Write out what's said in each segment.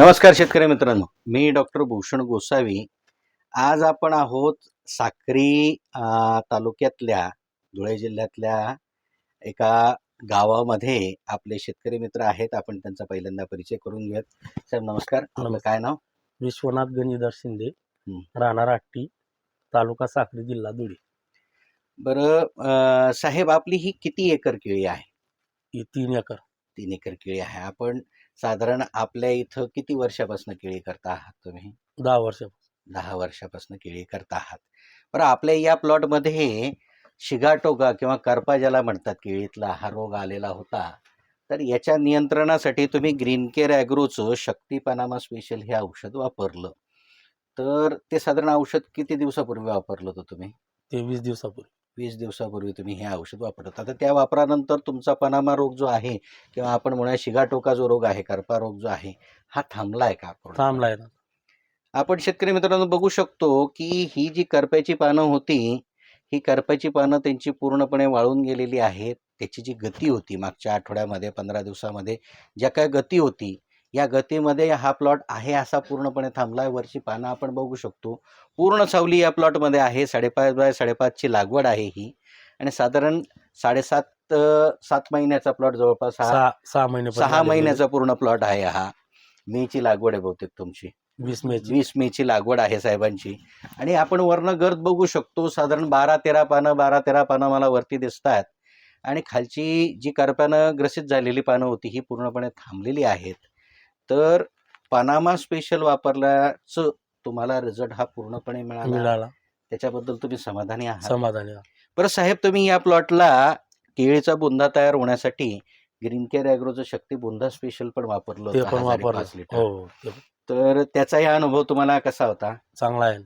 नमस्कार शेतकरी मित्रांनो. मी डॉक्टर भूषण गोसावी. आज आपण आहोत साक्री तालुक्यातल्या धुळे जिल्ह्यातल्या एका गावामध्ये आपले शेतकरी मित्र आहेत. आपण त्यांचा पहिल्यांदा परिचय करून घेऊयात. साहेब नमस्कार. आपलं. काय नाव? विश्वनाथ गणिधर शिंदे. राहणार आट्टी तालुका साक्री जिल्हा धुळे. बरं साहेब आपली ही किती एकर केळी आहे? ही तीन एकर. तीन एकर केळी आहे. आपण साधारण आपल्या इथं किती वर्षापासून केळी करता आहात तुम्ही? दहा वर्ष दहा वर्षापासून केळी करत आहात. बरं आपल्या या प्लॉटमध्ये शिगाटोगा किंवा करपा ज्याला म्हणतात केळीतला हा रोग आलेला होता तर याच्या नियंत्रणासाठी तुम्ही ग्रीन केअर ॲग्रोचं शक्ती पनामा स्पेशल हे औषध वापरलं. तर ते साधारण औषध किती दिवसापूर्वी वापरलं होतं तुम्ही? ते वीस दिवसापूर्वी. वीस दिवसापूर्वी तुम्ही हे औषध वापरत आता त्या वापरानंतर तुमचा पनामा रोग जो आहे किंवा आपण म्हणूया शिगाटोका जो रोग आहे करपा रोग जो आहे हा थांबला आहे का? थांबलाय ना. आपण शेतकरी मित्रांनो बघू शकतो की ही जी करप्याची पानं होती ही करप्याची पानं त्यांची पूर्णपणे वाळून गेलेली आहेत. त्याची जी गती होती मागच्या आठवड्यामध्ये पंधरा दिवसामध्ये ज्या काय गती होती या गतीमध्ये हा प्लॉट आहे असा पूर्णपणे थांबला आहे वरची पानं आपण बघू शकतो. पूर्ण सावली या प्लॉटमध्ये आहे. साडेपाच बाय साडेपाचची लागवड आहे ही. आणि साधारण साडेसात सात महिन्याचा प्लॉट जवळपास हा सहा महिने सहा महिन्याचा पूर्ण प्लॉट आहे हा. मेची लागवड आहे बहुतेक तुमची. वीस मेची. वीस मेची लागवड आहे साहेबांची. आणि आपण वर्ण गर्द बघू शकतो. साधारण बारा तेरा पानं बारा तेरा पानं मला वरती दिसत आहेत आणि खालची जी करप्यानं ग्रसित झालेली पानं होती ही पूर्णपणे थांबलेली आहेत. तर पनामा स्पेशल वापरल्याचं तुम्हाला रिझल्ट हा पूर्णपणे मिळाला. त्याच्याबद्दल तुम्ही समाधानी आहात. समाधानी. बरं साहेब तुम्ही या प्लॉटला केळीचा बुंदा तयार होण्यासाठी ग्रीन केअर ॲग्रोचं शक्ती बुंदा स्पेशल पण वापरलं पण. हो तर त्याचाही अनुभव तुम्हाला कसा होता? चांगला आहे.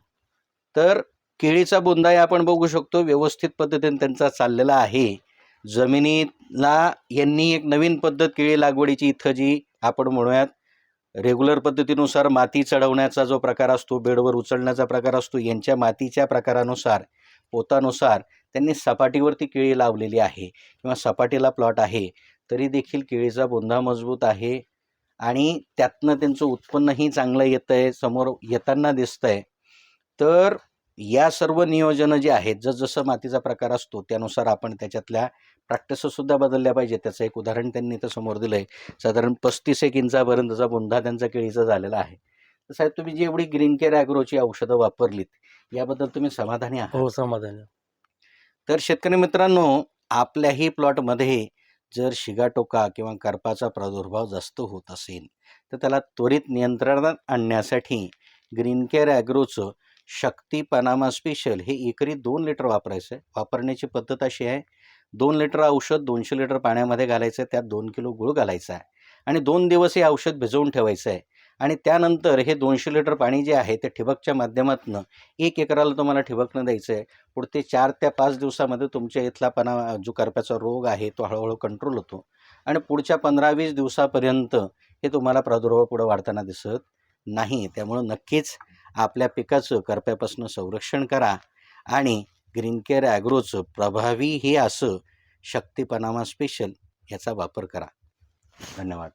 तर केळीचा बुंदाही आपण बघू शकतो. व्यवस्थित पद्धतीने त्यांचा चाललेला आहे. जमिनीला यांनी एक नवीन पद्धत केळी लागवडीची इथं जी आपण म्हणूयात रेग्युलर पद्धतीनुसार माती चढवण्याचा जो प्रकार असतो बेडवर उचलण्याचा प्रकार असतो यांच्या मातीच्या प्रकारानुसार पोतानुसार त्यांनी सपाटीवरती केळी लावलेली आहे किंवा सपाटीला प्लॉट आहे तरी देखील केळीचा बोंधा मजबूत आहे आणि त्यातनं त्यांचं उत्पन्नही चांगलं येतं आहे समोर येताना दिसतं आहे तर या सर्व नियोजनं जे आहेत जसजसं मातीचा प्रकार असतो त्यानुसार आपण त्याच्यातल्या प्रॅक्टिससुद्धा बदलल्या पाहिजे त्याचं एक उदाहरण त्यांनी इथं समोर दिलं आहे साधारण पस्तीस एक इंचापर्यंतचा बुंदा त्यांचा केळीचा झालेला आहे. तर साहेब तुम्ही जी एवढी ग्रीन केअर ॲग्रोची औषधं वापरलीत याबद्दल तुम्ही समाधानी आहात? हो समाधानी. तर शेतकरी मित्रांनो आपल्याही प्लॉटमध्ये जर शिगाटोका किंवा करपाचा प्रादुर्भाव जास्त होत असेल तर त्याला त्वरित नियंत्रणात आणण्यासाठी ग्रीन केअर ॲग्रोचं शक्ती पनामा स्पेशल हे एकरी दोन लिटर वापरायचं आहे वापरण्याची पद्धत अशी आहे दोन लिटर औषध दोनशे लिटर पाण्यामध्ये घालायचं आहे त्यात दोन किलो गुळ घालायचा आहे आणि दोन दिवस हे औषध भिजवून ठेवायचं आहे आणि त्यानंतर हे दोनशे लिटर पाणी जे आहे ते ठिबकच्या माध्यमातून एक एकराला तुम्हाला ठिबकनं द्यायचं आहे पुढते चार ते पाच दिवसामध्ये तुमच्या इथला पणा जो करप्याचा रोग आहे तो हळूहळू कंट्रोल होतो आणि पुढच्या पंधरा वीस दिवसापर्यंत हे तुम्हाला प्रादुर्भाव पुढं वाढताना दिसत नाही. त्यामुळं नक्कीच आपल्या पिकाचं करप्यापासून संरक्षण करा आणि ग्रीन केअर ॲग्रोचं प्रभावी हे असं शक्ती पनामा स्पेशल याचा वापर करा. धन्यवाद.